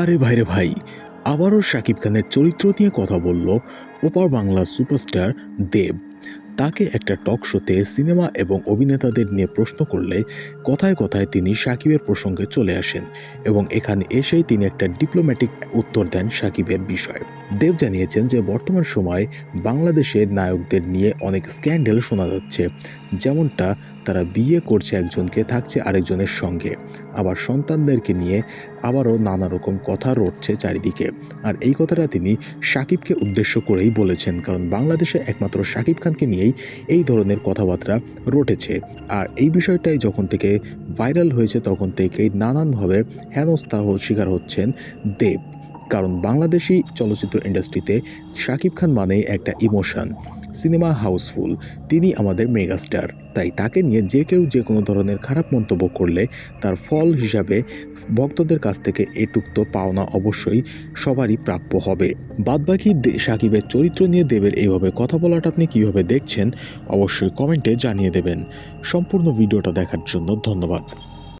আরে ভাইরে ভাই, আবারও শাকিব খানের চরিত্র নিয়ে কথা বলল ওপার বাংলা সুপারস্টার দেব। তাকে একটা টক শোতে সিনেমা এবং অভিনেতাদের নিয়ে প্রশ্ন করলে কথায় কথায় তিনি সাকিবের প্রসঙ্গে চলে আসেন এবং এখানে এসেই তিনি একটা ডিপ্লোম্যাটিক উত্তর দেন সাকিবের বিষয়ে। দেব জানিয়েছেন যে বর্তমান সময়ে বাংলাদেশের নায়কদের নিয়ে অনেক স্ক্যান্ডেল শোনা যাচ্ছে। যেমনটা তারা বিয়ে করছে একজনকে, থাকছে আরেকজনের সঙ্গে। আবার সন্তানদেরকে নিয়ে আবারও নানা রকম কথা রটছে চারিদিকে। আর এই কথাটা তিনি শাকিবকে উদ্দেশ্য করেই বলেছেন, কারণ বাংলাদেশে একমাত্র শাকিব খানকে নিয়েই এই ধরনের কথাবার্তা রটেছে। আর এই বিষয়টাই যখন থেকে ভাইরাল হয়েছে, তখন থেকেই নানানভাবে হেনস্থা শিকার হচ্ছেন দেব। কারণ বাংলাদেশি চলচ্চিত্র ইন্ডাস্ট্রিতে শাকিব খান মানেই একটা ইমোশন, সিনেমা হাউসফুল। তিনি আমাদের মেগাস্টার, তাই তাকে নিয়ে যে কেউ যে কোনো ধরনের খারাপ মন্তব্য করলে তার ফল হিসাবে ভক্তদের কাছ থেকে এটুক তো পাওনা অবশ্যই সবারই প্রাপ্য হবে। বাদবাকি সাকিবের চরিত্র নিয়ে দেবের এইভাবে কথা বলাটা আপনি কীভাবে দেখছেন, অবশ্যই কমেন্টে জানিয়ে দেবেন। সম্পূর্ণ ভিডিওটা দেখার জন্য ধন্যবাদ।